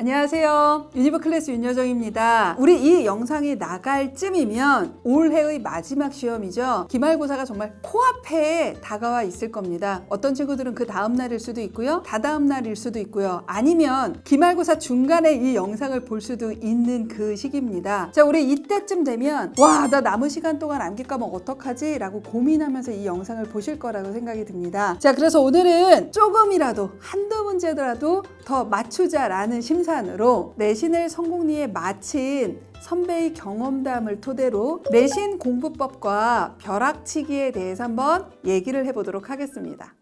안녕하세요. 유니버 클래스 윤여정입니다. 우리 이 영상이 나갈 쯤이면 올해의 마지막 시험이죠. 기말고사가 정말 코앞에 다가와 있을 겁니다. 어떤 친구들은 그 다음 날일 수도 있고요. 다다음 날일 수도 있고요. 아니면 기말고사 중간에 이 영상을 볼 수도 있는 그 시기입니다. 자, 우리 이때쯤 되면 와, 나 남은 시간 동안 암기 과목 어떡하지? 라고 고민하면서 이 영상을 보실 거라고 생각이 듭니다. 자, 그래서 오늘은 조금이라도 한두 문제더라도 더 맞추자라는 심 산으로 내신을 성공리에 마친 선배의 경험담을 토대로 내신 공부법과 벼락치기에 대해서 한번 얘기를 해보도록 하겠습니다.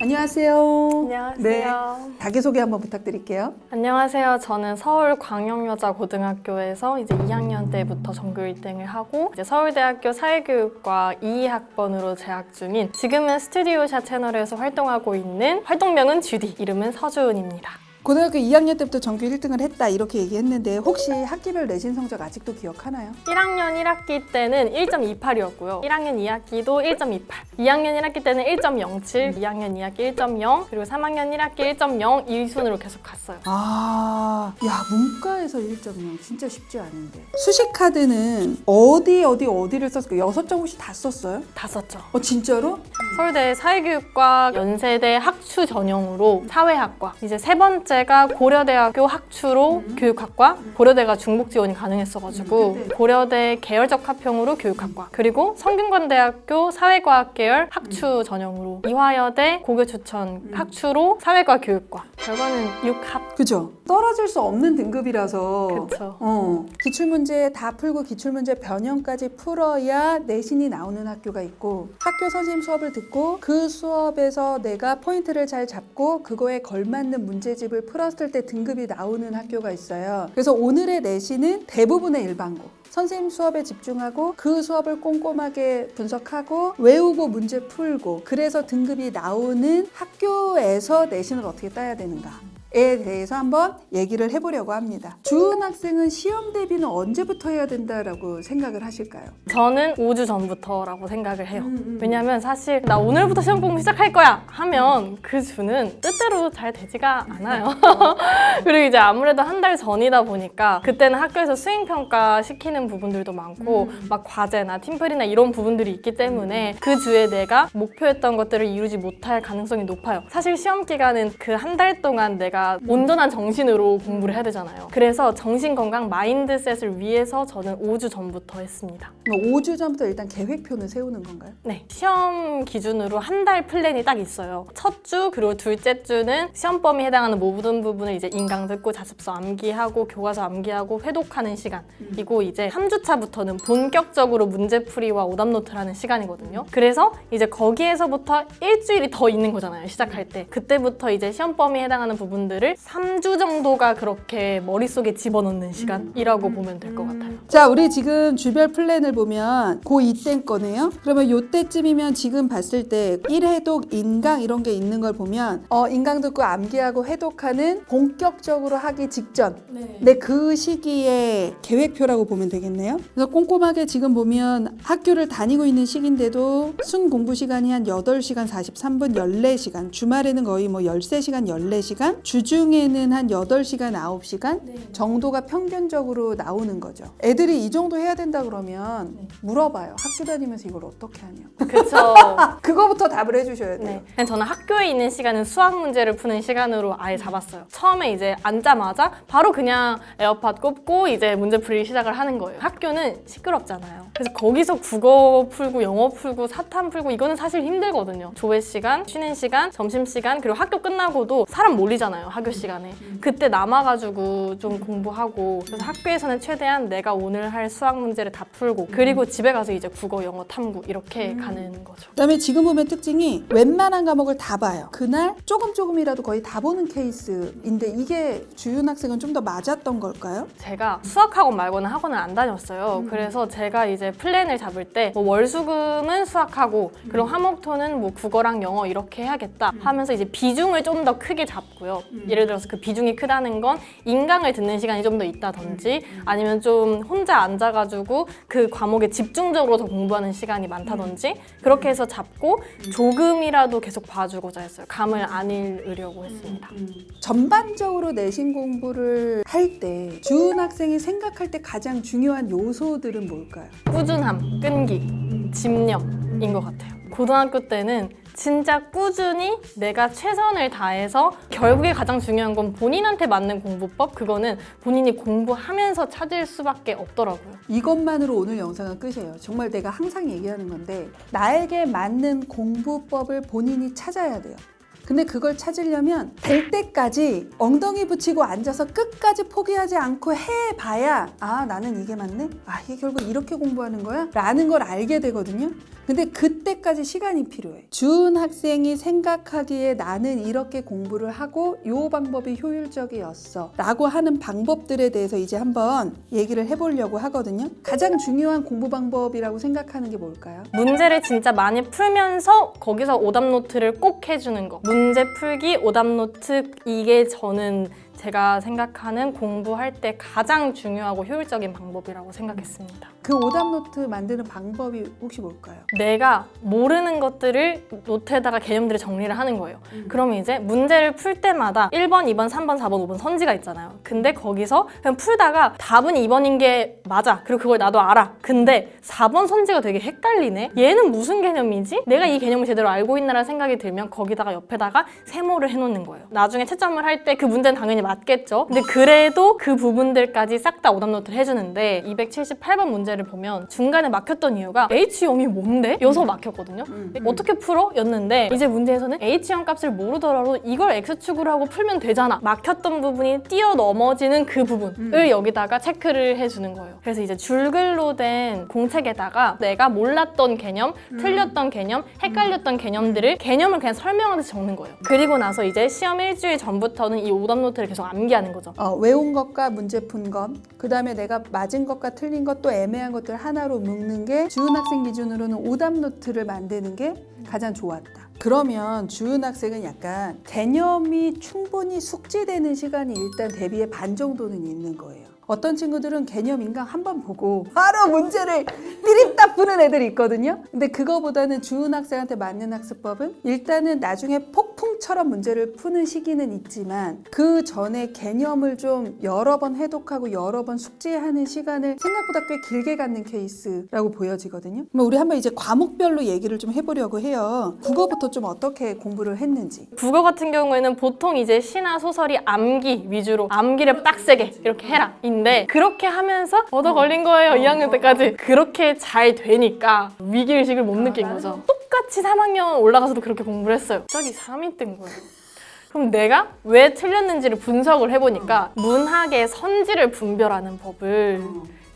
안녕하세요. 안녕하세요. 네. 자기소개 한번 부탁드릴게요. 안녕하세요. 저는 서울 광영여자고등학교에서 이제 2학년 때부터 전교 1등을 하고 이제 서울대학교 사회교육과 2학번으로 재학 중인 지금은 스튜디오샷 채널에서 활동하고 있는 활동명은 주디, 이름은 서주은입니다. 고등학교 2학년 때부터 전교 1등을 했다 이렇게 얘기했는데 혹시 학기별 내신 성적 아직도 기억하나요? 1학년 1학기 때는 1.28이었고요. 1학년 2학기도 1.28. 2학년 1학기 때는 1.07, 2학년 2학기 1.0, 그리고 3학년 1학기 1.0 이 순으로 계속 갔어요. 아, 야 문과에서 1.0 진짜 쉽지 않은데 수식 카드는 어디 어디 어디를 썼을까? 여섯 장 혹시 다 썼어요? 다 썼죠. 어 진짜로? 서울대 사회교육과 연세대 학추 전형으로 사회학과 이제 세 번째 가 고려대학교 학추로 교육학과 고려대가 중복 지원이 가능했어가지고. 고려대 계열적 합형으로 교육학과 그리고 성균관대학교 사회과학 계열 학추 전형으로 이화여대 고교 추천 학추로 사회과 교육과 결과는 6합 그죠? 떨어질 수 없는 등급이라서 그쵸. 어, 기출문제 다 풀고 기출문제 변형까지 풀어야 내신이 나오는 학교가 있고 학교 선생님 수업을 듣고 그 수업에서 내가 포인트를 잘 잡고 그거에 걸맞는 문제집을 풀었을 때 등급이 나오는 학교가 있어요. 그래서 오늘의 내신은 대부분의 일반고. 선생님 수업에 집중하고 그 수업을 꼼꼼하게 분석하고 외우고 문제 풀고 그래서 등급이 나오는 학교에서 내신을 어떻게 따야 되는가. 에 대해서 한번 얘기를 해보려고 합니다. 주은 학생은 시험 대비는 언제부터 해야 된다라고 생각을 하실까요? 저는 5주 전부터라고 생각을 해요. 음, 왜냐면 사실 나 오늘부터 시험 공부 시작할 거야 하면 그 주는 뜻대로 잘 되지가 않아요. 그리고 이제 아무래도 한 달 전이다 보니까 그때는 학교에서 수행 평가 시키는 부분들도 많고 막 과제나 팀플이나 이런 부분들이 있기 때문에 그 주에 내가 목표했던 것들을 이루지 못할 가능성이 높아요. 사실 시험 기간은 그 한 달 동안 내가 온전한 정신으로 공부를 해야 되잖아요. 그래서 정신 건강 마인드셋을 위해서 저는 5주 전부터 했습니다. 5주 전부터 일단 계획표는 세우는 건가요? 네, 시험 기준으로 한 달 플랜이 딱 있어요. 첫 주 그리고 둘째 주는 시험 범위에 해당하는 모든 부분을 이제 인강 듣고 자습서 암기하고 교과서 암기하고 회독하는 시간이고 이제 3주차부터는 본격적으로 문제풀이와 오답노트를 하는 시간이거든요. 그래서 이제 거기에서부터 일주일이 더 있는 거잖아요. 시작할 때. 그때부터 이제 시험 범위에 해당하는 부분 들을 3주 정도가 그렇게 머릿속에 집어넣는 시간이라고 보면 될 것 같아요. 자, 우리 지금 주별 플랜을 보면 고2 때 거네요. 그러면 요때쯤이면 지금 봤을 때 1해독, 인강 이런 게 있는 걸 보면 어, 인강 듣고 암기하고 해독하는 본격적으로 하기 직전 네, 그 시기에 계획표라고 보면 되겠네요. 그래서 꼼꼼하게 지금 보면 학교를 다니고 있는 시기인데도 순 공부 시간이 한 8시간 43분 14시간, 주말에는 거의 뭐 13시간 14시간, 주 중에는 한 8시간 9시간 정도가 평균적으로 나오는 거죠. 애들이 이 정도 해야 된다 그러면 물어봐요. 학교 다니면서 이걸 어떻게 하냐. 그쵸. 그거부터 답을 해주셔야 돼요. 네. 그냥 저는 학교에 있는 시간은 수학 문제를 푸는 시간으로 아예 잡았어요. 처음에 이제 앉자마자 바로 그냥 에어팟 꼽고 이제 문제풀이 시작을 하는 거예요. 학교는 시끄럽잖아요. 그래서 거기서 국어 풀고 영어 풀고 사탐 풀고 이거는 사실 힘들거든요. 조회 시간, 쉬는 시간, 점심 시간 그리고 학교 끝나고도 사람 몰리잖아요. 학교 시간에. 그때 남아가지고 좀 공부하고 그래서 학교에서는 최대한 내가 오늘 할 수학 문제를 다 풀고 그리고 집에 가서 이제 국어, 영어, 탐구 이렇게 가는 거죠. 그다음에 지금 보면 특징이 웬만한 과목을 다 봐요. 그날 조금 조금이라도 거의 다 보는 케이스인데 이게 주윤 학생은 좀 더 맞았던 걸까요? 제가 수학학원 말고는 학원을 안 다녔어요. 그래서 제가 이제 플랜을 잡을 때 뭐 월수금은 수학하고 그리고 화목토는 뭐 국어랑 영어 이렇게 해야겠다 하면서 이제 비중을 좀 더 크게 잡고요. 예를 들어서 그 비중이 크다는 건 인강을 듣는 시간이 좀 더 있다든지 아니면 좀 혼자 앉아가지고 그 과목에 집중적으로 더 공부하는 시간이 많다든지 그렇게 해서 잡고 조금이라도 계속 봐주고자 했어요. 감을 안 잃으려고 했습니다. 전반적으로 내신 공부를 할 때 주은 학생이 생각할 때 가장 중요한 요소들은 뭘까요? 꾸준함, 끈기, 집념 인 것 같아요. 고등학교 때는 진짜 꾸준히 내가 최선을 다해서 결국에 가장 중요한 건 본인한테 맞는 공부법 그거는 본인이 공부하면서 찾을 수밖에 없더라고요. 이것만으로 오늘 영상은 끝이에요. 정말 내가 항상 얘기하는 건데 나에게 맞는 공부법을 본인이 찾아야 돼요. 근데 그걸 찾으려면 될 때까지 엉덩이 붙이고 앉아서 끝까지 포기하지 않고 해봐야 아 나는 이게 맞네? 아 이게 결국 이렇게 공부하는 거야? 라는 걸 알게 되거든요. 근데 그때까지 시간이 필요해. 주은 학생이 생각하기에 나는 이렇게 공부를 하고 요 방법이 효율적이었어. 라고 하는 방법들에 대해서 이제 한번 얘기를 해보려고 하거든요. 가장 중요한 공부 방법이라고 생각하는 게 뭘까요? 문제를 진짜 많이 풀면서 거기서 오답 노트를 꼭 해주는 거. 문제 풀기, 오답 노트 이게 저는 제가 생각하는 공부할 때 가장 중요하고 효율적인 방법이라고 생각했습니다. 그 오답 노트 만드는 방법이 혹시 뭘까요? 내가 모르는 것들을 노트에다가 개념들을 정리를 하는 거예요. 그러면 이제 문제를 풀 때마다 1번, 2번, 3번, 4번, 5번 선지가 있잖아요. 근데 거기서 그냥 풀다가 답은 2번인 게 맞아. 그리고 그걸 나도 알아. 근데 4번 선지가 되게 헷갈리네. 얘는 무슨 개념이지? 내가 이 개념을 제대로 알고 있나라는 생각이 들면 거기다가 옆에다가 세모를 해놓는 거예요. 나중에 채점을 할 때 그 문제는 당연히 맞겠죠. 근데 그래도 그 부분들까지 싹 다 오답 노트를 해주는데 278번 문제를 보면 중간에 막혔던 이유가 H0이 뭔데? 여서 막혔거든요. 어떻게 풀어? 였는데 이제 문제에서는 H0 값을 모르더라도 이걸 X축으로 하고 풀면 되잖아. 막혔던 부분이 뛰어 넘어지는 그 부분을 여기다가 체크를 해주는 거예요. 그래서 이제 줄글로 된 공책에다가 내가 몰랐던 개념, 틀렸던 개념, 헷갈렸던 개념들을 개념을 그냥 설명하듯이 적는 거예요. 그리고 나서 이제 시험 일주일 전부터는 이 오답 노트를 계속 암기하는 거죠. 어, 외운 것과 문제 푼 것, 그 다음에 내가 맞은 것과 틀린 것, 또 애매한 것들 하나로 묶는 게 주은 학생 기준으로는 오답 노트를 만드는 게 가장 좋았다. 그러면 주은 학생은 약간 개념이 충분히 숙지되는 시간이 일단 대비에 반 정도는 있는 거예요. 어떤 친구들은 개념 인강 한 번 보고 바로 문제를 삐립다 푸는 애들이 있거든요. 근데 그거보다는 주은 학생한테 맞는 학습법은 일단은 나중에 폭풍처럼 문제를 푸는 시기는 있지만 그 전에 개념을 좀 여러 번 해독하고 여러 번 숙지하는 시간을 생각보다 꽤 길게 갖는 케이스라고 보여지거든요. 그럼 우리 한번 이제 과목별로 얘기를 좀 해보려고 해요. 국어부터 좀 어떻게 공부를 했는지. 국어 같은 경우에는 보통 이제 시나 소설이 암기 위주로 암기를 빡세게 이렇게 해라 인데 그렇게 하면서 얻어 걸린 거예요 2학년 때까지. 그렇게 잘 되니까 위기의식을 못 느낀 거죠. 똑같이 3학년 올라가서도 그렇게 공부를 했어요. 갑자기 3이 뜬 거예요. 그럼 내가 왜 틀렸는지를 분석을 해보니까 문학의 선지를 분별하는 법을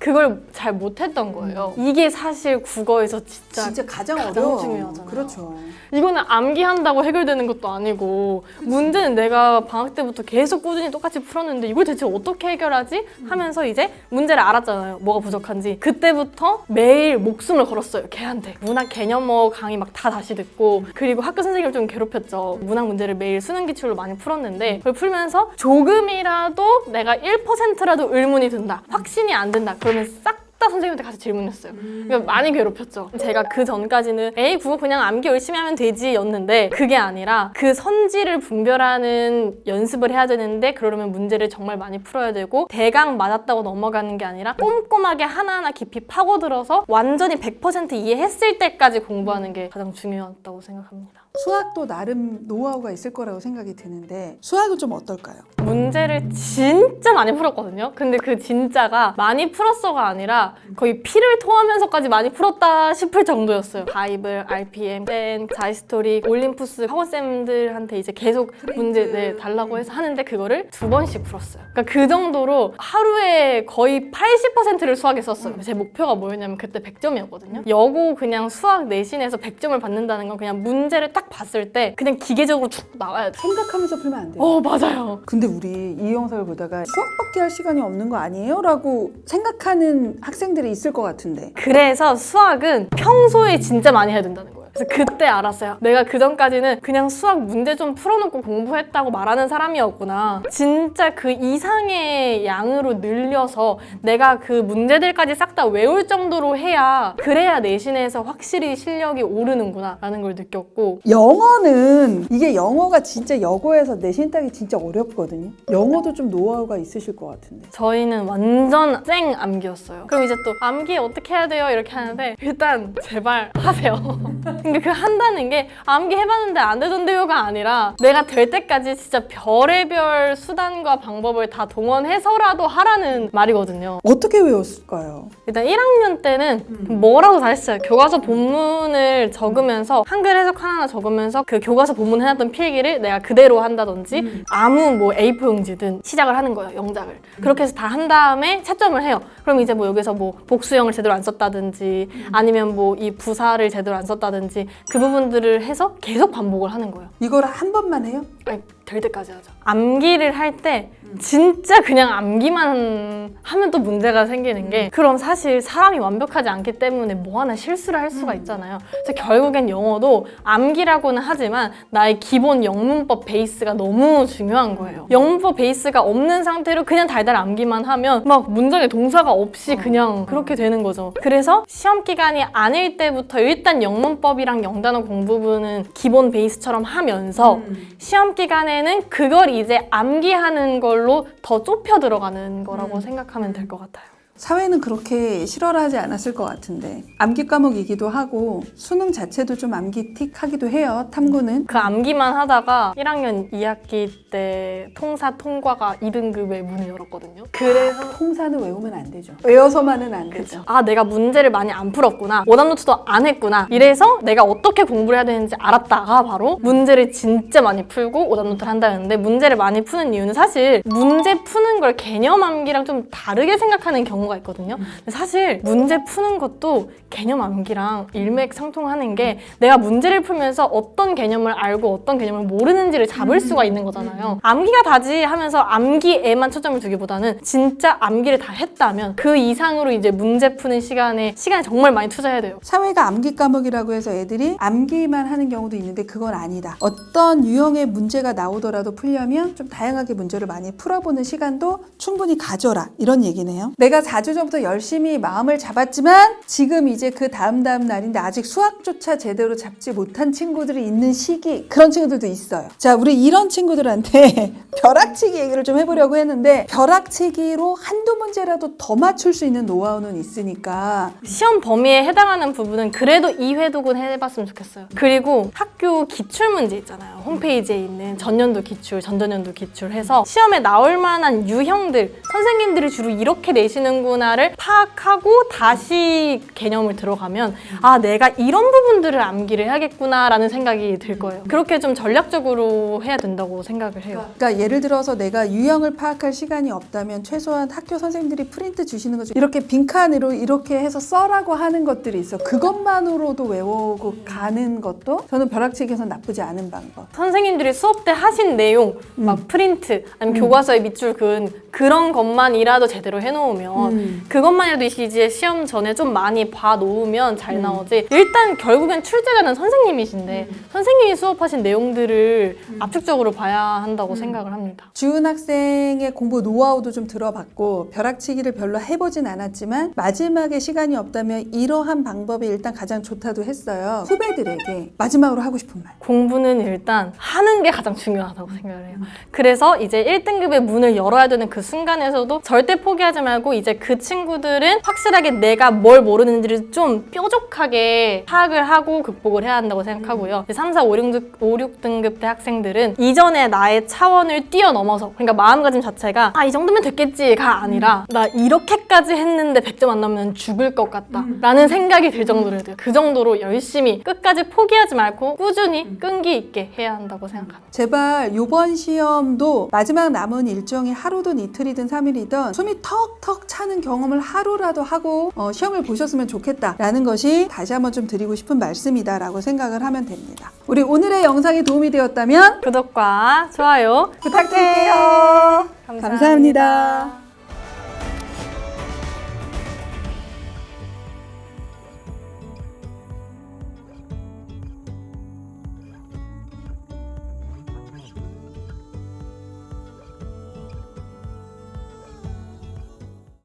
그걸 잘 못했던 거예요 이게 사실 국어에서 진짜 진짜 가장 가장 어려워. 중요하잖아요. 그렇죠. 이거는 암기한다고 해결되는 것도 아니고 문제는 내가 방학 때부터 계속 꾸준히 똑같이 풀었는데 이걸 대체 어떻게 해결하지? 하면서 이제 문제를 알았잖아요. 뭐가 부족한지. 그때부터 매일 목숨을 걸었어요. 걔한테. 문학 개념어 강의 막 다 다시 듣고 그리고 학교 선생님을 좀 괴롭혔죠. 문학 문제를 매일 수능 기출로 많이 풀었는데 그걸 풀면서 조금이라도 내가 1%라도 의문이 든다. 확신이 안 든다. 그러면 싹다 선생님한테 가서 질문했어요. 그러니까 많이 괴롭혔죠. 제가 그 전까지는 에이 국어 그냥 암기 열심히 하면 되지였는데 그게 아니라 그 선지를 분별하는 연습을 해야 되는데 그러려면 문제를 정말 많이 풀어야 되고 대강 맞았다고 넘어가는 게 아니라 꼼꼼하게 하나하나 깊이 파고들어서 완전히 100% 이해했을 때까지 공부하는 게 가장 중요하다고 생각합니다. 수학도 나름 노하우가 있을 거라고 생각이 드는데 수학은 좀 어떨까요? 문제를 진짜 많이 풀었거든요. 근데 그 진짜가 많이 풀었어가 아니라 거의 피를 토하면서까지 많이 풀었다 싶을 정도였어요. 바이블, RPM, 댄, 자이스토리, 올림푸스 학원쌤들한테 이제 계속 문제 네, 달라고 해서 하는데 그거를 두 번씩 풀었어요. 그러니까 그 정도로 하루에 거의 80%를 수학에 썼어요. 제 목표가 뭐였냐면 그때 100점이었거든요. 여고 그냥 수학 내신에서 100점을 받는다는 건 그냥 문제를 딱 봤을 때 그냥 기계적으로 쭉 나와야 돼. 생각하면서 풀면 안 돼요. 어, 맞아요. 근데 우리 이 영상을 보다가 수학밖에 할 시간이 없는 거 아니에요? 라고 생각하는 학생들이 있을 것 같은데 그래서 수학은 평소에 진짜 많이 해야 된다는 거예요. 그래서 그때 알았어요. 내가 그 전까지는 그냥 수학 문제 좀 풀어놓고 공부했다고 말하는 사람이었구나. 진짜 그 이상의 양으로 늘려서 내가 그 문제들까지 싹 다 외울 정도로 해야 그래야 내신에서 확실히 실력이 오르는구나 라는 걸 느꼈고 영어는 이게 영어가 진짜 여고에서 내신 따기 진짜 어렵거든요. 영어도 좀 노하우가 있으실 것 같은데. 저희는 완전 생 암기였어요. 그럼 이제 또 암기 어떻게 해야 돼요? 이렇게 하는데 일단 제발 하세요. 그러니까 그 한다는 게 암기 해봤는데 안 되던데요가 아니라 내가 될 때까지 진짜 별의별 수단과 방법을 다 동원해서라도 하라는 말이거든요. 어떻게 외웠을까요? 일단 1학년 때는 뭐라도 다 했어요. 교과서 본문을 적으면서 한글 해석 하나하나 적으면서 그 교과서 본문 해놨던 필기를 내가 그대로 한다든지 아무 뭐 A4 용지든 시작을 하는 거예요. 영작을. 그렇게 해서 다 한 다음에 채점을 해요. 그럼 이제 뭐 여기서 뭐 복수형을 제대로 안 썼다든지 아니면 뭐 이 부사를 제대로 안 썼다든지 그 부분들을 해서 계속 반복을 하는 거예요. 이걸 한 번만 해요? 아니, 될 때까지 하죠. 암기를 할 때 진짜 그냥 암기만 하면 또 문제가 생기는 게 그럼 사실 사람이 완벽하지 않기 때문에 뭐 하나 실수를 할 수가 있잖아요. 그래서 결국엔 영어도 암기라고는 하지만 나의 기본 영문법 베이스가 너무 중요한 거예요. 영문법 베이스가 없는 상태로 그냥 달달 암기만 하면 막 문장에 동사가 없이 그냥 그렇게 되는 거죠. 그래서 시험 기간이 아닐 때부터 일단 영문법이랑 영단어 공부부는 기본 베이스처럼 하면서 시험 기간에 는 그걸 이제 암기하는 걸로 더 좁혀 들어가는 거라고 생각하면 될 것 같아요. 사회는 그렇게 싫어하지 않았을 것 같은데 암기 과목이기도 하고 수능 자체도 좀 암기 틱 하기도 해요 탐구는. 그 암기만 하다가 1학년 2학기 때 통사 통과가 2등급의 문을 열었거든요. 그래서 통사는 외우면 안 되죠. 외워서만은 안 되죠. 아 내가 문제를 많이 안 풀었구나. 오답 노트도 안 했구나. 이래서 내가 어떻게 공부를 해야 되는지 알았다가 바로 문제를 진짜 많이 풀고 오답 노트를 한다는데 문제를 많이 푸는 이유는 사실 문제 푸는 걸 개념 암기랑 좀 다르게 생각하는 경우가 있거든요 근데 사실 문제 푸는 것도 개념 암기랑 일맥상통하는 게 내가 문제를 풀면서 어떤 개념을 알고 어떤 개념을 모르는지를 잡을 수가 있는 거잖아요 암기가 다지 하면서 암기에만 초점을 두기보다는 진짜 암기를 다 했다면 그 이상으로 이제 문제 푸는 시간에 시간을 정말 많이 투자해야 돼요. 사회가 암기 과목이라고 해서 애들이 암기만 하는 경우도 있는데 그건 아니다. 어떤 유형의 문제가 나오더라도 풀려면 좀 다양하게 문제를 많이 풀어보는 시간도 충분히 가져라. 이런 얘기네요. 내가 4주 전부터 열심히 마음을 잡았지만 지금 이제 그 다음 다음 날인데 아직 수학조차 제대로 잡지 못한 친구들이 있는 시기 그런 친구들도 있어요. 자, 우리 이런 친구들한테 벼락치기 얘기를 좀 해보려고 했는데 벼락치기로 한두 문제라도 더 맞출 수 있는 노하우는 있으니까 시험 범위에 해당하는 부분은 그래도 2회독은 해봤으면 좋겠어요. 그리고 학교 기출 문제 있잖아요. 홈페이지에 있는 전년도 기출, 전전년도 기출 해서 시험에 나올 만한 유형들 선생님들이 주로 이렇게 내시는구 나를 파악하고 다시 개념을 들어가면 아 내가 이런 부분들을 암기를 해야겠구나라는 생각이 들 거예요. 그렇게 좀 전략적으로 해야 된다고 생각을 해요. 그러니까 예를 들어서 내가 유형을 파악할 시간이 없다면 최소한 학교 선생님들이 프린트 주시는 것중 이렇게 빈칸으로 이렇게 해서 써라고 하는 것들이 있어. 그것만으로도 외우고 가는 것도 저는 벼락치기에서 나쁘지 않은 방법. 선생님들이 수업 때 하신 내용, 막 프린트, 아니면 교과서에 밑줄 그은 그런 것만이라도 제대로 해놓으면 음. 그것만이라도 이제 시험 전에 좀 많이 봐 놓으면 잘 나오지. 일단 결국엔 출제자는 선생님이신데 선생님이 수업하신 내용들을 압축적으로 봐야 한다고 생각을 합니다. 주은 학생의 공부 노하우도 좀 들어봤고 벼락치기를 별로 해보진 않았지만 마지막에 시간이 없다면 이러한 방법이 일단 가장 좋다도 했어요. 후배들에게 마지막으로 하고 싶은 말. 공부는 일단 하는 게 가장 중요하다고 생각을 해요. 그래서 이제 1등급의 문을 열어야 되는 그 순간에서도 절대 포기하지 말고 이제 그 친구들은 확실하게 내가 뭘 모르는지를 좀 뾰족하게 파악을 하고 극복을 해야 한다고 생각하고요. 3, 4, 5, 6, 5, 6등급 대 학생들은 이전에 나의 차원을 뛰어넘어서 그러니까 마음가짐 자체가 아 이 정도면 됐겠지가 아니라 나 이렇게까지 했는데 100점 안 나오면 죽을 것 같다 라는 생각이 들 정도로. 그 정도로 열심히 끝까지 포기하지 말고 꾸준히 끈기 있게 해야 한다고 생각합니다. 제발 요번 시험도 마지막 남은 일정이 하루든 이틀이든 삼일이든 숨이 턱턱 차는 경험을 하루라도 하고 어, 시험을 보셨으면 좋겠다라는 것이 다시 한번 좀 드리고 싶은 말씀이다라고 생각을 하면 됩니다. 우리 오늘의 영상이 도움이 되었다면 구독과 좋아요 부탁드릴게요. 감사합니다.